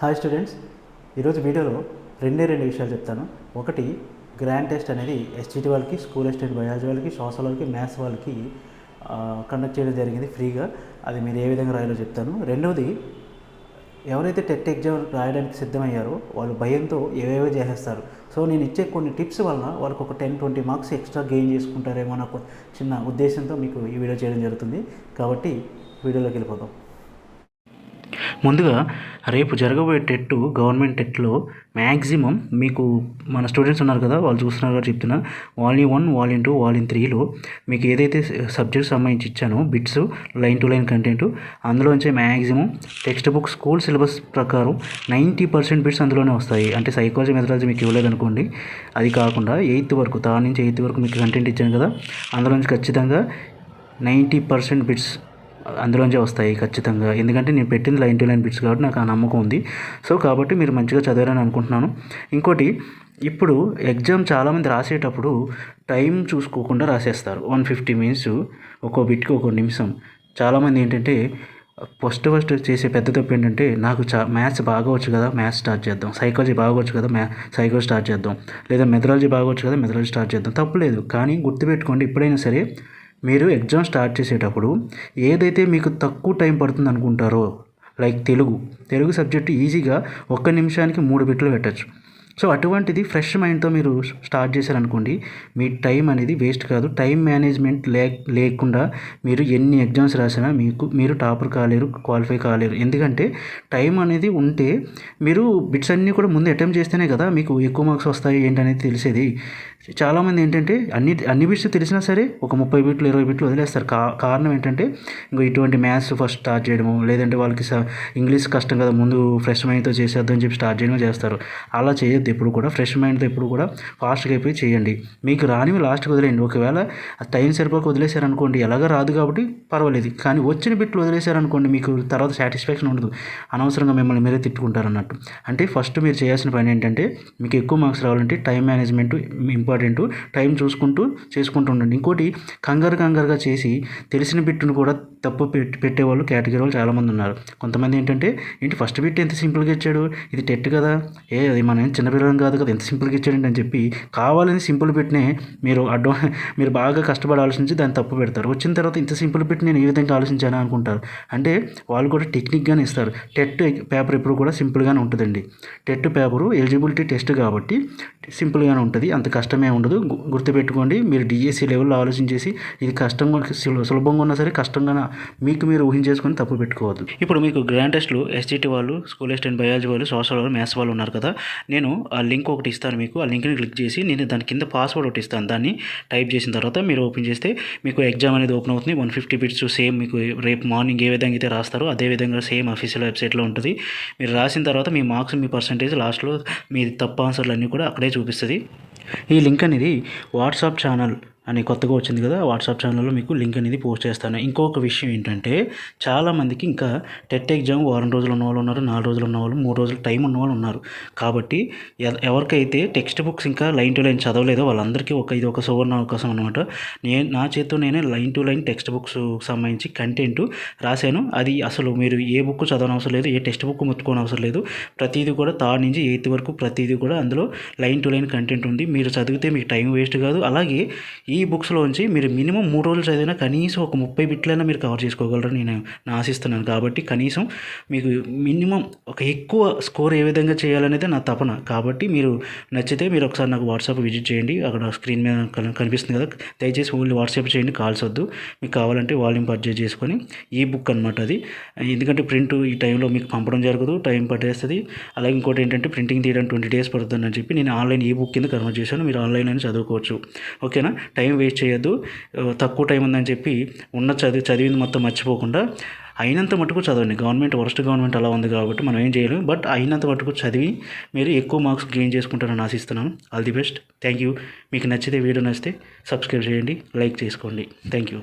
Hi students ఈరోజు వీడియోలో రెండే రెండు విషయాలు చెప్తాను. ఒకటి గ్రాండ్ టెస్ట్ అనేది ఎస్జిటి వాళ్ళకి స్కూల్ అసిస్టెంట్ బయాలజీ వాళ్ళకి సోషల్ వాళ్ళకి మ్యాథ్స్ వాళ్ళకి కండక్ట్ చేయడం జరిగింది ఫ్రీగా. అది మీరు ఏ విధంగా రాయాలో చెప్తాను. రెండవది ఎవరైతే టెట్ ఎగ్జామ్ రాయడానికి సిద్ధమయ్యారో వాళ్ళు భయంతో ఏవేవో చేసేస్తారు. సో నేను ఇచ్చే కొన్ని టిప్స్ వలన వాళ్ళకి ఒక ten twenty marks extra gain చేసుకుంటారేమో నాకు చిన్న ఉద్దేశంతో మీకు ఈ వీడియో చేయడం జరుగుతుంది. కాబట్టి వీడియోలోకి వెళ్ళిపోదాం. ముందుగా రేపు జరగబోయే టెట్ గవర్నమెంట్ టెట్లో మ్యాక్సిమం మీకు మన స్టూడెంట్స్ ఉన్నారు కదా వాళ్ళు చూస్తున్నారు కాబట్టి చెప్తున్నా volume one volume two volume త్రీలో మీకు ఏదైతే సబ్జెక్ట్ సంబంధించి ఇచ్చానో bits line to line content అందులోంచి maximum text book school syllabus ప్రకారం నైంటీ పర్సెంట్ బిట్స్ అందులోనే వస్తాయి. అంటే సైకాలజీ మెథడాలజీ మీకు ఇవ్వలేదు అనుకోండి అది కాకుండా ఎయిత్ వరకు తా నుంచి ఎయిత్ వరకు మీకు కంటెంట్ ఇచ్చాను కదా అందులోంచి ఖచ్చితంగా నైంటీ పర్సెంట్ బిట్స్ అందులోంచే వస్తాయి ఖచ్చితంగా. ఎందుకంటే నేను పెట్టింది లైన్ టు లైన్ బిట్స్ కాబట్టి నాకు ఆ నమ్మకం ఉంది. సో కాబట్టి మీరు మంచిగా చదివారని అనుకుంటున్నాను. ఇంకోటి ఇప్పుడు ఎగ్జామ్ చాలామంది రాసేటప్పుడు టైం చూసుకోకుండా రాసేస్తారు. వన్ ఫిఫ్టీ మినిట్స్ ఒక్కో బిట్కి ఒక్కో నిమిషం. చాలామంది ఏంటంటే ఫస్ట్ ఫస్ట్ చేసే పెద్ద తప్పు ఏంటంటే నాకు చా మ్యాథ్స్ బాగా వచ్చు కదా మ్యాథ్స్ స్టార్ట్ చేద్దాం. సైకాలజీ బాగా వచ్చు కదా మ్యా సైకో స్టార్ట్ చేద్దాం. లేదా మెథడాలజీ బాగా వచ్చు కదా మెథడాలజీ స్టార్ట్ చేద్దాం. తప్పులేదు కానీ గుర్తుపెట్టుకోండి ఎప్పుడైనా సరే మీరు ఎగ్జామ్ స్టార్ట్ చేసేటప్పుడు ఏదైతే మీకు తక్కువ టైం పడుతుంది అనుకుంటారో లైక్ తెలుగు తెలుగు సబ్జెక్టు ఈజీగా ఒక్క నిమిషానికి మూడు బిట్లు పెట్టచ్చు. సో అటువంటిది ఫ్రెష్ మైండ్తో మీరు స్టార్ట్ చేశారనుకోండి మీ టైం అనేది వేస్ట్ కాదు. టైం మేనేజ్మెంట్ లే లేకుండా మీరు ఎన్ని ఎగ్జామ్స్ రాసినా మీకు మీరు టాపర్ కాలేరు క్వాలిఫై కాలేరు. ఎందుకంటే టైం అనేది ఉంటే మీరు బిట్స్ అన్నీ కూడా ముందు అటెంప్ట్ చేస్తేనే కదా మీకు ఎక్కువ మార్క్స్ వస్తాయి ఏంటనేది తెలిసేది. చాలామంది ఏంటంటే అన్ని అన్ని బిట్స్ తెలిసినా సరే ఒక ముప్పై బిట్లు ఇరవై బిట్లు వదిలేస్తారు. కా కారణం ఏంటంటే ఇంకో ఇటువంటి మ్యాథ్స్ ఫస్ట్ స్టార్ట్ చేయడము లేదంటే వాళ్ళకి స ఇంగ్లీష్ కష్టం కదా ముందు ఫ్రెష్ మైండ్తో చేసేద్దని చెప్పి స్టార్ట్ చేయడం చేస్తారు. అలా చేయొద్దు. ఎప్పుడు కూడా ఫ్రెష్ మైండ్తో ఎప్పుడు కూడా ఫాస్ట్గా అయిపోయి చేయండి. మీకు రానివి లాస్ట్కి వదిలేయండి. ఒకవేళ టైం సరిపోక వదిలేశారనుకోండి ఎలాగ రాదు కాబట్టి పర్వాలేదు. కానీ వచ్చిన బిట్లు వదిలేశారనుకోండి మీకు తర్వాత సాటిస్ఫాక్షన్ ఉండదు. అనవసరంగా మిమ్మల్ని మీరే తిట్టుకుంటారు అన్నట్టు అంటే ఫస్ట్ మీరు చేయాల్సిన పని ఏంటంటే మీకు ఎక్కువ మార్క్స్ రావాలంటే టైం మేనేజ్మెంట్ ఇంపార్టెంట్. టైం చూసుకుంటూ చేసుకుంటూ ఉండండి. ఇంకోటి కంగారు కంగారుగా చేసి తెలిసిన బిట్టును కూడా తప్పు పెట్టి పెట్టేవాళ్ళు కేటగిరీ వాళ్ళు చాలామంది ఉన్నారు. కొంతమంది ఏంటంటే ఏంటి ఫస్ట్ బిట్ ఎంత సింపుల్గా ఇచ్చాడు? ఇది టెట్ కదా? ఏ అది మనం చిన్నపిల్లలం కాదు కదా ఎంత సింపుల్గా ఇచ్చాడండి అని చెప్పి కావాలని సింపుల్ పెట్టినే మీరు అడ్వా మీరు బాగా కష్టపడి ఆలోచించి దాన్ని తప్పు పెడతారు. వచ్చిన తర్వాత ఇంత సింపుల్ పెట్టి నేను ఈ విధంగా ఆలోచించాను అనుకుంటారు. అంటే వాళ్ళు కూడా టెక్నిక్గానే ఇస్తారు. టెట్ పేపర్ ఎప్పుడు కూడా సింపుల్గానే ఉంటుందండి. టెట్ పేపరు ఎలిజిబిలిటీ టెస్ట్ కాబట్టి సింపుల్గానే ఉంటుంది. అంత కష్టమే ఉండదు. గుర్తుపెట్టుకోండి. మీరు డిఎస్సి లెవెల్లో ఆలోచించేసి ఇది కష్టంగా సుల- సులభంగా ఉన్నా సరే కష్టంగా మీకు మీరు ఊహించేసుకొని తప్పు పెట్టుకోవద్దు. ఇప్పుడు మీకు గ్రాండ్ టెస్ట్లు ఎస్జిటి వాళ్ళు స్కూల్ అసిస్టెంట్ బయాలజీ వాళ్ళు సోషల్ వాళ్ళు మ్యాథ్స్ వాళ్ళు ఉన్నారు కదా. నేను ఆ లింక్ ఒకటి ఇస్తాను మీకు. ఆ లింక్ని క్లిక్ చేసి నేను దాని కింద పాస్వర్డ్ ఒకటి ఇస్తాను. దాన్ని టైప్ చేసిన తర్వాత మీరు ఓపెన్ చేస్తే మీకు ఎగ్జామ్ అనేది ఓపెన్ అవుతుంది. వన్ ఫిఫ్టీ బిట్స్ సేమ్ మీకు రేపు మార్నింగ్ ఏ విధంగా అయితే రాస్తారో అదే విధంగా సేమ్ అఫీషియల్ వెబ్సైట్లో ఉంటుంది. మీరు రాసిన తర్వాత మీ మార్క్స్ మీ పర్సంటేజ్ లాస్ట్లో మీ తప్పు ఆన్సర్లు అన్నీ కూడా అక్కడే చూపిస్తుంది. ఈ లింక్ అనేది వాట్సాప్ ఛానల్ అని కొత్తగా వచ్చింది కదా వాట్సాప్ ఛానల్లో మీకు లింక్ అనేది పోస్ట్ చేస్తాను. ఇంకొక విషయం ఏంటంటే చాలామందికి ఇంకా టెట్ ఎగ్జామ్ వారం రోజులు ఉన్న వాళ్ళు ఉన్నారు నాలుగు రోజులు ఉన్న వాళ్ళు మూడు రోజులు టైం ఉన్న వాళ్ళు ఉన్నారు. కాబట్టి ఎవరికైతే టెక్స్ట్ బుక్స్ ఇంకా లైన్ టు లైన్ చదవలేదో వాళ్ళందరికీ ఒక ఇది ఒక సువర్ణ అవకాశం అనమాట నేను నా చేతితో నేనే line to line text books సంబంధించి కంటెంట్ రాశాను. అది అసలు మీరు ఏ బుక్ చదవనవసరం లేదు ఏ టెక్స్ట్ బుక్ ముట్టుకోని అవసరం లేదు. ప్రతిదీ కూడా థర్డ్ నుంచి ఎయిత్ వరకు ప్రతిదీ కూడా అందులో లైన్ టు లైన్ కంటెంట్ ఉంది. మీరు చదివితే మీకు టైం వేస్ట్ కాదు. అలాగే ఈ ఈ బుక్స్లోంచి మీరు మినిమం మూడు రోజులు చదివినా కనీసం ఒక ముప్పై బిట్లైనా మీరు కవర్ చేసుకోగలరని నేను నేను ఆశిస్తున్నాను. కాబట్టి కనీసం మీకు మినిమం ఒక ఎక్కువ స్కోర్ ఏ విధంగా చేయాలనేది నా తపన. కాబట్టి మీరు నచ్చితే మీరు ఒకసారి నాకు వాట్సాప్ విజిట్ చేయండి. అక్కడ స్క్రీన్ మీద కనిపిస్తుంది కదా. దయచేసి ఓన్లీ వాట్సాప్ చేయండి కాల్స్ వద్దు. మీకు కావాలంటే వాల్యూమ్ పర్చేజ్ చేసుకొని ఈ బుక్ అనమాట అది. ఎందుకంటే ప్రింట్ ఈ టైంలో మీకు పంపడం జరగదు టైం పట్టేస్తుంది. అలాగే ఇంకోటి ఏంటంటే ప్రింటింగ్ తీయడానికి ట్వంటీ డేస్ పడుతుందని చెప్పి నేను ఆన్లైన్ ఈ బుక్ కింద కన్వర్ట్ చేశాను. మీరు ఆన్లైన్ అని చదువుకోవచ్చు. ఓకేనా? టైం వేస్ట్ చేయొద్దు. తక్కువ టైం ఉందని చెప్పి ఉన్న చదివి చదివింది మొత్తం మర్చిపోకుండా అయినంత మటుకు చదవండి. గవర్నమెంట్ వరస్ట్ గవర్నమెంట్ అలా ఉంది కాబట్టి మనం ఏం చేయలేము బట్ అయినంత మటుకు చదివి మీరు ఎక్కువ మార్క్స్ గెయిన్ చేసుకుంటారని ఆశిస్తున్నాను. All the best thank you మీకు నచ్చితే వీడియో నచ్చితే సబ్స్క్రైబ్ చేయండి లైక్ చేసుకోండి. Thank you